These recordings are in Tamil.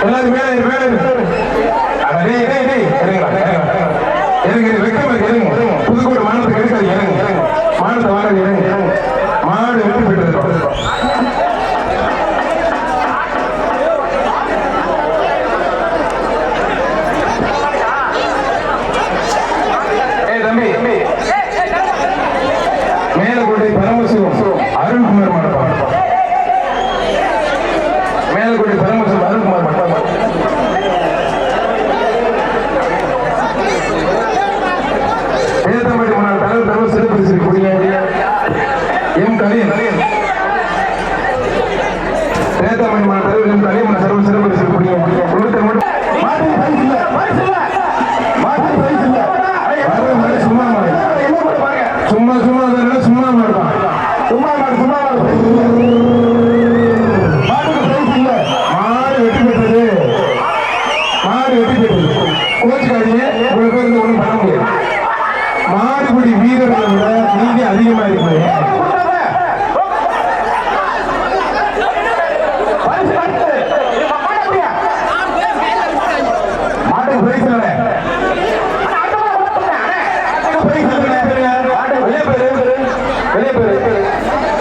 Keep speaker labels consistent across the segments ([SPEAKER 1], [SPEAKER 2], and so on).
[SPEAKER 1] எல்லாரும் மேலே மேலே டேய் டேய் டேய். இறங்கலாம் இறங்கலாம் எனக்கு இது வெக்கம் இருக்கு இறங்க. புதுக்கோடு மாநிலத்துக்கு எடுக்காது இறங்க இறங்க. மாநிலத்தை வாங்க இறங்க மாடு விட்டு போயிட்டு மேலக்கோட்டை பரமசிவம் அருண்குமார் மாடப்பா மேலக்கோட்டை பரமசிவம் கணியம் நேதாமணி மன தலைவரின் கணியம் மன சர்வ சிறப்பு சொல்லக்கூடிய ஒழுக்க மட்டும் மாற்றி சைஸ் இல்ல. மாற்றி சைஸ் இல்ல. சும்மா சும்மா சும்மா சும்மா மாட்டான் சும்மா மாட்டு சும்மா மாட்டுக்கு சைஸ் வெளியே போயிரு வெளியே போயிரு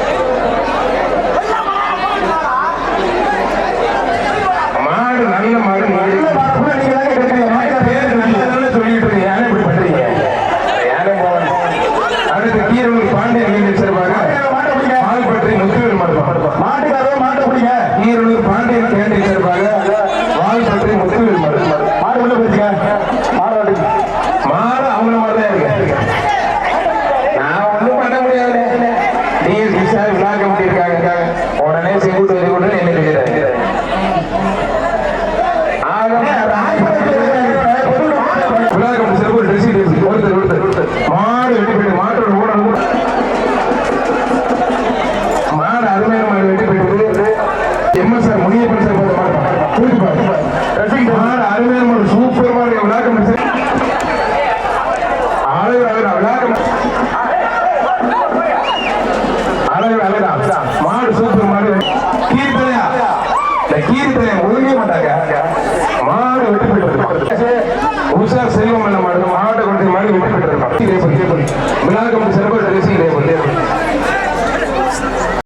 [SPEAKER 1] Tire. Me la a